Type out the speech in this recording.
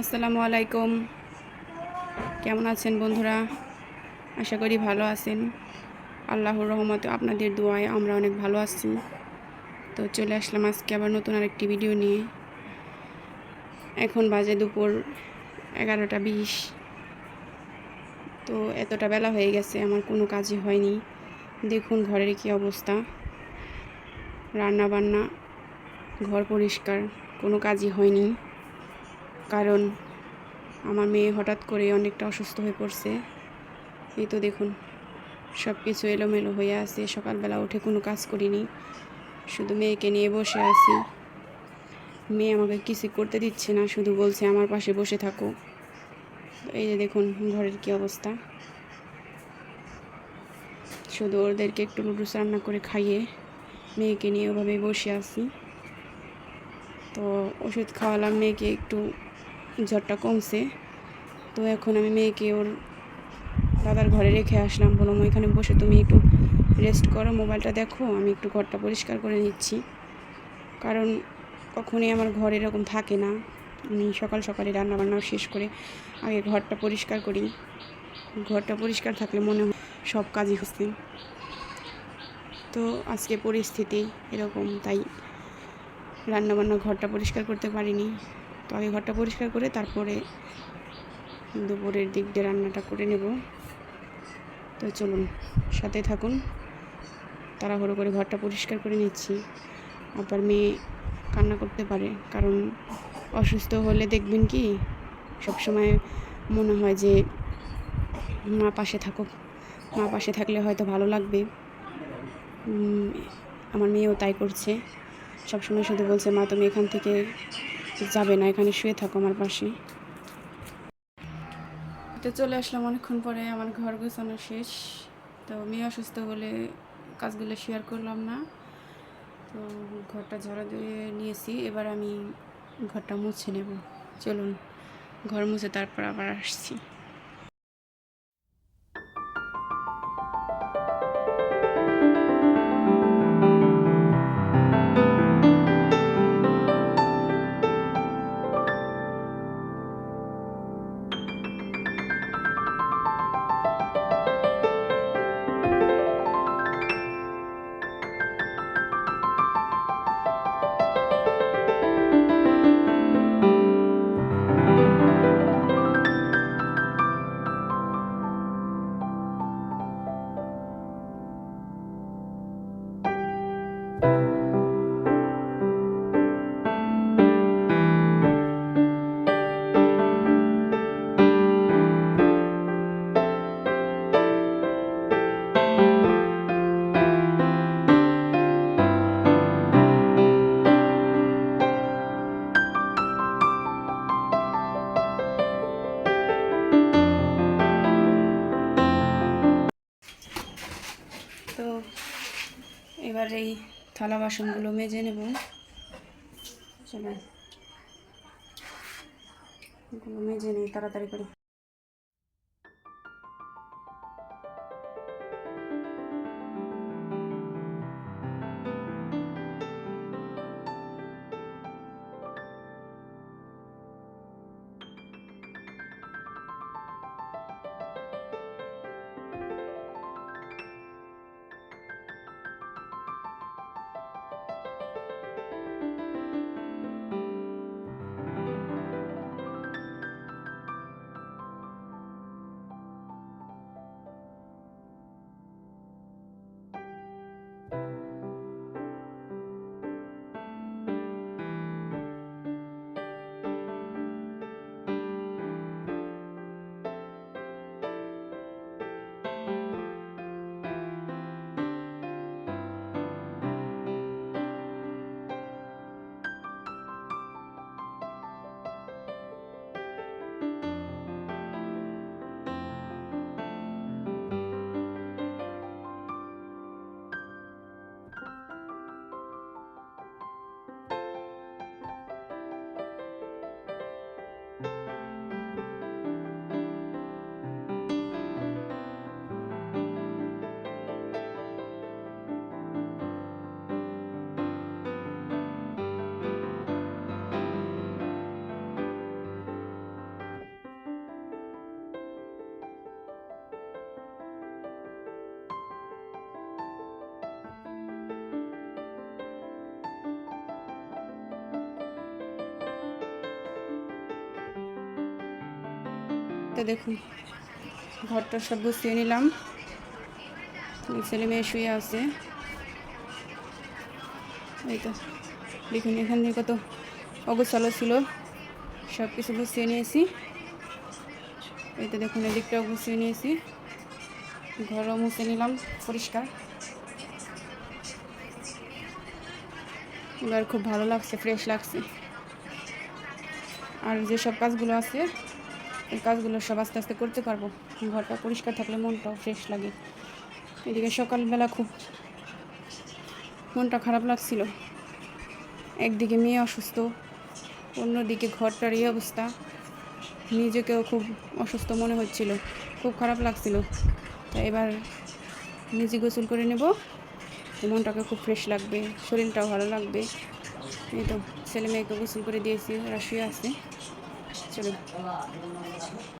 আসসালামু আলাইকুম। কেমন আছেন বন্ধুরা? আশা করি ভালো আছেন। আল্লাহর রহমতে আপনাদের দোয়ায় আমরা অনেক ভালো আছি। তো চলে আসলাম আজকে আবার নতুন আরেকটি ভিডিও নিয়ে। এখন বাজে দুপুর এগারোটা বিশ। তো এতটা বেলা হয়ে গেছে, আমার কোনো কাজই হয়নি। দেখুন ঘরের কী অবস্থা। রান্না বান্না ঘর পরিষ্কার, কোনো কাজই হয়নি। কারণ আমার মেয়ে হঠাৎ করে অনেকটা অসুস্থ হয়ে পড়ছে। এই তো দেখুন সব কিছু এলোমেলো হয়ে আছে। সকালবেলা উঠে কোনো কাজ করিনি, শুধু মেয়েকে নিয়ে বসে আছি। মেয়ে আমাকে কিছু করতে দিচ্ছে না, শুধু বলছে আমার পাশে বসে থাকো। এই যে দেখুন, ঘরের কি অবস্থা। শুধু ওদেরকে একটু লুডুস রান্না করে খাইয়ে মেয়েকে নিয়ে ওভাবে বসে আছি। তো ওষুধ খাওয়ালাম, মেয়েকে একটু জ্বরটা কমছে। তো এখন আমি মেয়েকে ওর দাদার ঘরে রেখে আসলাম, বললাম এখানে বসে তুমি একটু রেস্ট করো, মোবাইলটা দেখো, আমি একটু ঘরটা পরিষ্কার করে নিচ্ছি। কারণ কখনোই আমার ঘর এরকম থাকে না। আমি সকাল সকালে রান্নাবান্নাও শেষ করে আগে ঘরটা পরিষ্কার করি। ঘরটা পরিষ্কার থাকলে মনে হয় সব কাজই হচ্ছে। তো আজকে পরিস্থিতি এরকম, তাই রান্নাবান্না ঘরটা পরিষ্কার করতে পারিনি। তো আগে ঘরটা পরিষ্কার করে তারপরে দুপুরের দিক দিয়ে রান্নাটা করে নেব। তো চলুন, সাথে থাকুন। তাড়াহুড়ো করে ঘরটা পরিষ্কার করে নিচ্ছি। আবার মেয়ে কান্না করতে পারে, কারণ অসুস্থ হলে দেখবেন কি, সবসময় মনে হয় যে মা পাশে থাকুক। মা পাশে থাকলে হয়তো ভালো লাগবে। আমার মেয়েও তাই করছে। সবসময় শুধু বলছে, মা, তুমি এখান থেকে যাবে না, এখানে শুয়ে থাকো আমার পাশে তো চলে আসলাম অনেকক্ষণ পরে, আমার ঘর গোছানো শেষ। তো মেয়ে অসুস্থ বলে কাজগুলো শেয়ার করলাম না। তো ঘরটা ঝাড়া দিয়ে নিয়েছি, এবার আমি ঘরটা মুছে নেব। চলুন, ঘর মুছে তারপর আবার আসছি। এবার এই থালা বাসনগুলো মেজে নেব। চলো। মেজে নেই তাড়াতাড়ি করে। দেখুন। ঘরটা সব গুছিয়ে নিলাম। ছেলে মেয়ে শুয়ে আছে। এই তো, দেখুন এখান থেকে কত অগোছালো ছিল। সব কিছু গুছিয়ে নিয়েছি। এই তো দেখুন এদিকটাও গুছিয়ে নিয়েছি। ঘরও মুছে নিলাম, পরিষ্কার। এবার খুব ভালো লাগছে ফ্রেশ লাগছে। আর যেসব কাজগুলো আছে এই কাজগুলো সব আস্তে আস্তে করতে পারব। ঘরটা পরিষ্কার থাকলে মনটাও ফ্রেশ লাগে। এদিকে সকালবেলা খুব মনটা খারাপ লাগছিল। একদিকে মেয়ে অসুস্থ, অন্যদিকে ঘরটার এই অবস্থা। নিজেকেও খুব অসুস্থ মনে হচ্ছিল, খুব খারাপ লাগছিল। তাই এবার নিজে গোসল করে নেব। মনটাকে খুব ফ্রেশ লাগবে, শরীরটাও ভালো লাগবে। এই তো ছেলে মেয়েকে গোসল করে দিয়েছি ওরা শুয়ে আছে চলো